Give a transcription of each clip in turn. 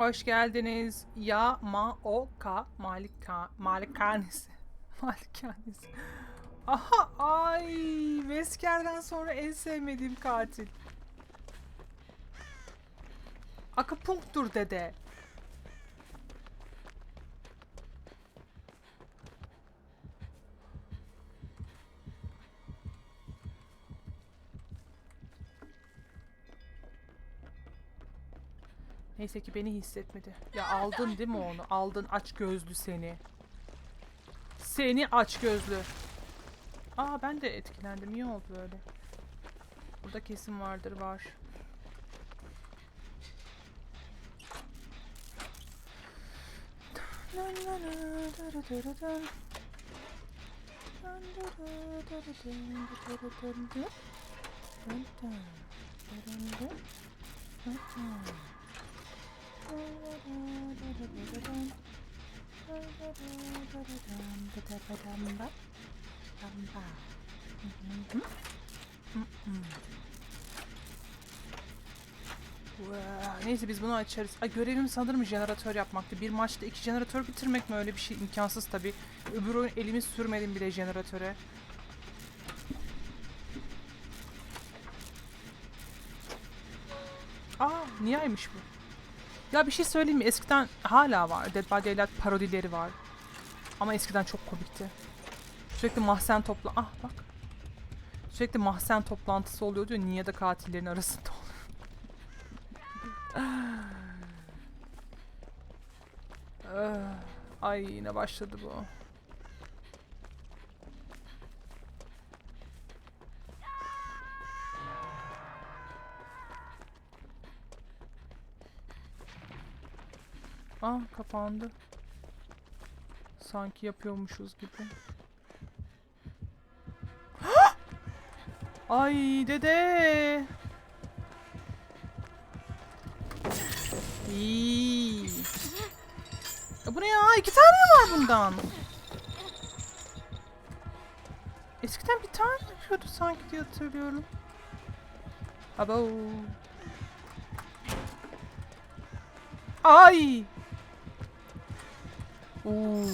Hoş geldiniz. Ya ma o ka malika malikanesi. malikanesi. Aha ay Vesker'den sonra en sevmediğim katil. Akupunktur dede. Neyse ki beni hissetmedi. Ya aldın değil mi onu? Aldın aç gözlü seni. Seni aç gözlü. Aa ben de etkilendim. İyi oldu böyle. Burada kesin vardır var. Neyse biz bunu açarız. Ay görevim sanırım jeneratör yapmaktı. Bir maçta iki jeneratör bitirmek mi öyle bir şey imkansız tabi. Öbür oyun elimi sürmedim bile jeneratöre. Aa niyeymiş bu? Ya bir şey söyleyeyim mi? Eskiden hala var. Dead by Daylight parodileri var. Ama eskiden çok komikti. Sürekli mahzen topla... Ah bak. Sürekli mahzen toplantısı oluyor diyor. Niye de katillerin arasında olur. Ah, Ay yine başladı bu. Kapandı. Sanki yapıyormuşuz gibi. Ay dede. İyi. Ya bu ne ya? İki tane mi var bundan? Eskiden bir tane yapıyordu sanki diye hatırlıyorum. Abo. Ay. Oo.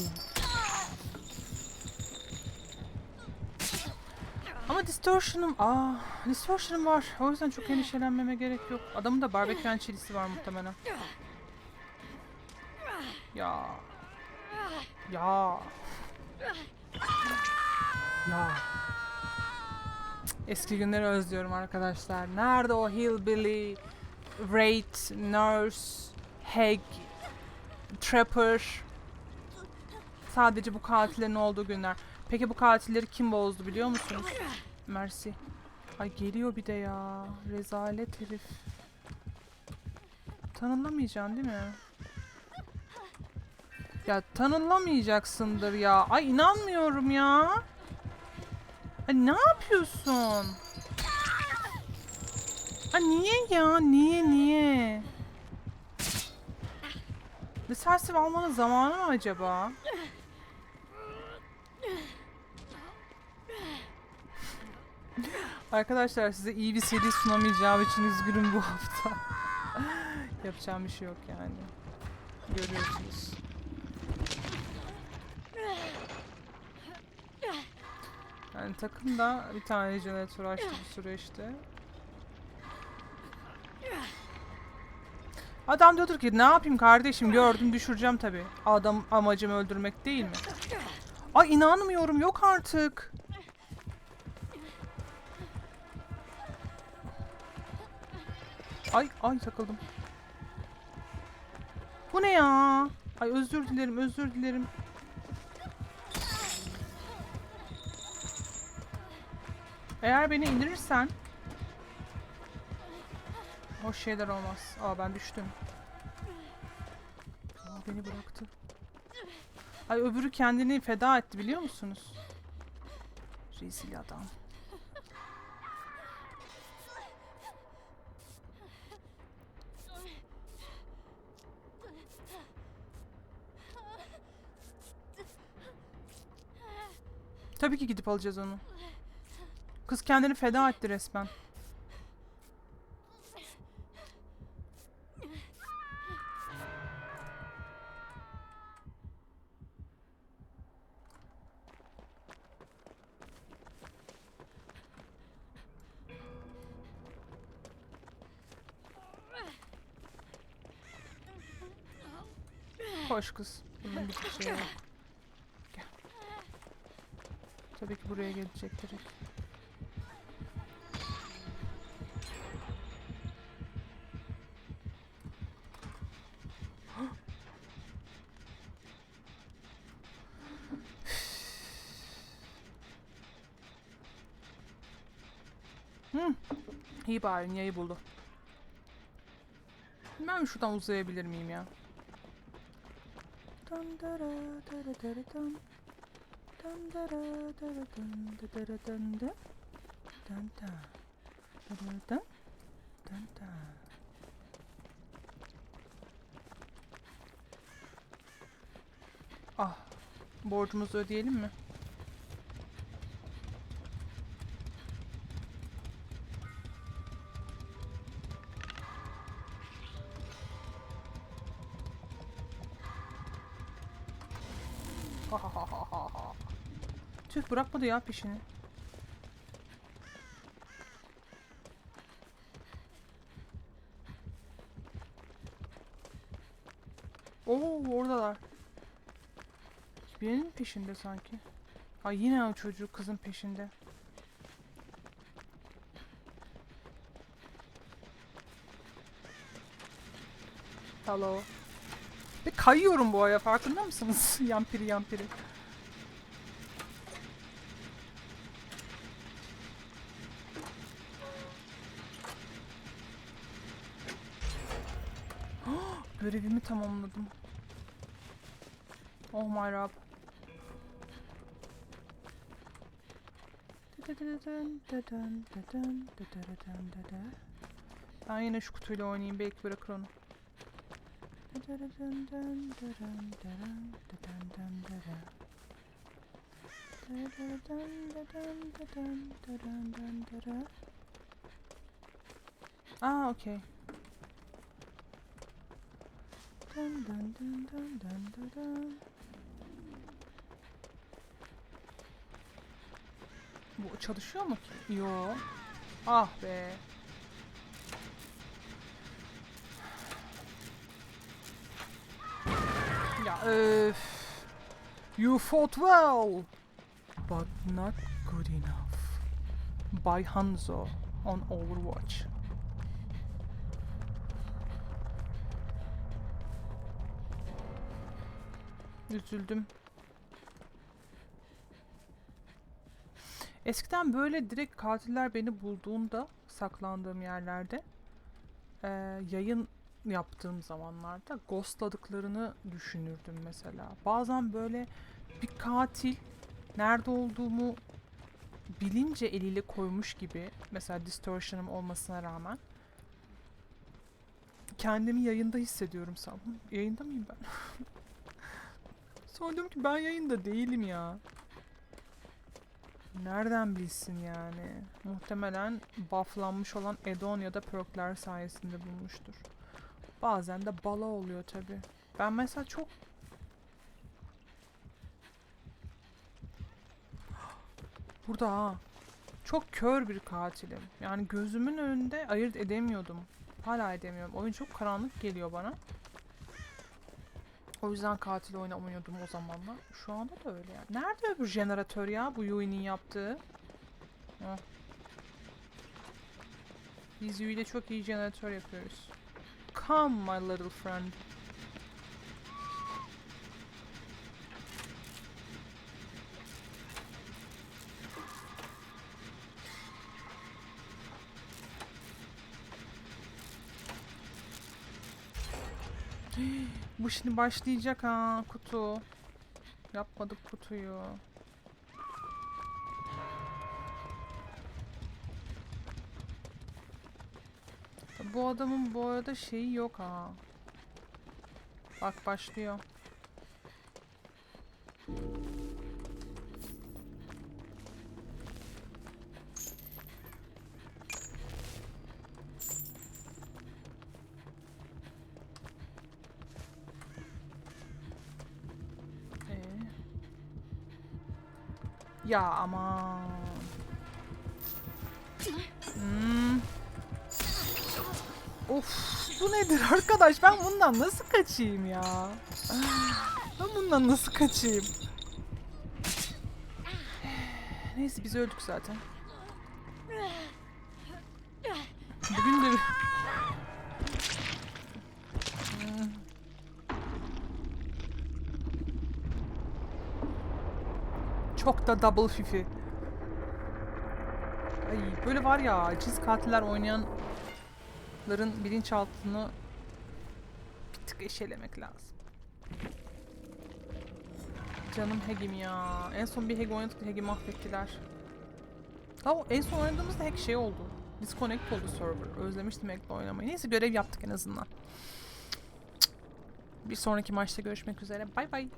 Ama distortion'ım, aa, distortion'ım var. O yüzden çok endişelenmeme gerek yok. Adamın da barbekü and chili'si var muhtemelen. Ya. Ya. Ya. Eski günleri özlüyorum arkadaşlar. Nerede o Hillbilly, Wraith, Nurse, Hag, Trapper? Sadece bu katillerin olduğu günler. Peki bu katilleri kim bozdu biliyor musunuz? Mersi. Ay geliyor bir de ya. Rezalet herif. Tanınlamayacaksın değil mi? Ya tanınlamayacaksındır ya. Ay inanmıyorum ya. Ay ne yapıyorsun? Ay niye ya? Niye niye? Decisive almanın zamanı mı acaba? Arkadaşlar size iyi bir seri sunamayacağım için üzgünüm bu hafta. Yapacağım bir şey yok yani. Görüyorsunuz. Yani takım da bir tane jeneratör açtı bu süreçte. Adam diyordur ki ne yapayım kardeşim gördüm düşüreceğim tabi. Adam amacım öldürmek değil mi? Ay inanmıyorum yok artık. Ay ay takıldım. Bu ne ya? Ay özür dilerim özür dilerim. Eğer beni indirirsen Hoş şeyler olmaz. Aa ben düştüm. Aa, beni bıraktı. Ay öbürü kendini feda etti biliyor musunuz? Rezil adam. Tabii ki gidip alacağız onu. Kız kendini feda etti resmen. Koş kız. Bunun bir şey yok. Tabii ki buraya gelecek direkt. İyi bari Nia'yı buldu. Ben şuradan uzayabilir miyim ya? Dun dara dara dara dun. Ah. Borcumuzu ödeyelim mi? Ha ha ha ha ha. Tüh bırakmadı ya peşini. Oo oradalar. Birinin peşinde sanki. Ay yine o çocuk kızın peşinde. Hello. Ve kayıyorum bu aya farkında mısınız? yampiri yampiri. Görevimi tamamladım. Oh my rab. Ben yine şu kutuyla oynayayım belki bırakır onu. Aa okey. Dun dun dun dun dun dun dun. Bu çalışıyor mu ki? Yo. Ah be. Ya öf. You fought well. But not good enough. By Hanzo on Overwatch. Üzüldüm. Eskiden böyle direkt katiller beni bulduğunda saklandığım yerlerde eee, yayın yaptığım zamanlarda ghostladıklarını düşünürdüm mesela. Bazen böyle bir katil nerede olduğumu bilince eliyle koymuş gibi mesela distortion'ım olmasına rağmen kendimi yayında hissediyorum sanırım. Yayında mıyım ben? Sonra diyorum ki ben yayında değilim ya. Nereden bilsin yani? Muhtemelen bufflanmış olan Edon ya da perkler sayesinde bulmuştur. Bazen de bala oluyor tabi. Ben mesela çok... Burada ha. Çok kör bir katilim. Yani gözümün önünde ayırt edemiyordum. Hala edemiyorum. Oyun çok karanlık geliyor bana. O yüzden katil oynamıyordum o zamanlar. Şu anda da öyle yani. Nerede öbür jeneratör ya bu Yui'nin yaptığı? Heh. Biz Yui ile çok iyi jeneratör yapıyoruz. Come my little friend. Bu şimdi başlayacak ha kutu. Yapmadık kutuyu. Bu adamın bu arada şeyi yok ha. Bak başlıyor. Ya aman. Hmm. Of bu nedir arkadaş? Ben bundan nasıl kaçayım ya? Ben bundan nasıl kaçayım? Neyse biz öldük zaten. Bugün de... Hmm. Çok da double fifi. Ay böyle var ya cins katiller oynayanların bilinçaltını bir tık eşelemek lazım. Canım Hegim ya. En son bir Heg oynadık Heg'i mahvettiler. Ha en son oynadığımızda Heg şey oldu. Disconnect oldu server. Özlemiştim Heg'le oynamayı. Neyse görev yaptık en azından. Bir sonraki maçta görüşmek üzere. Bay bay.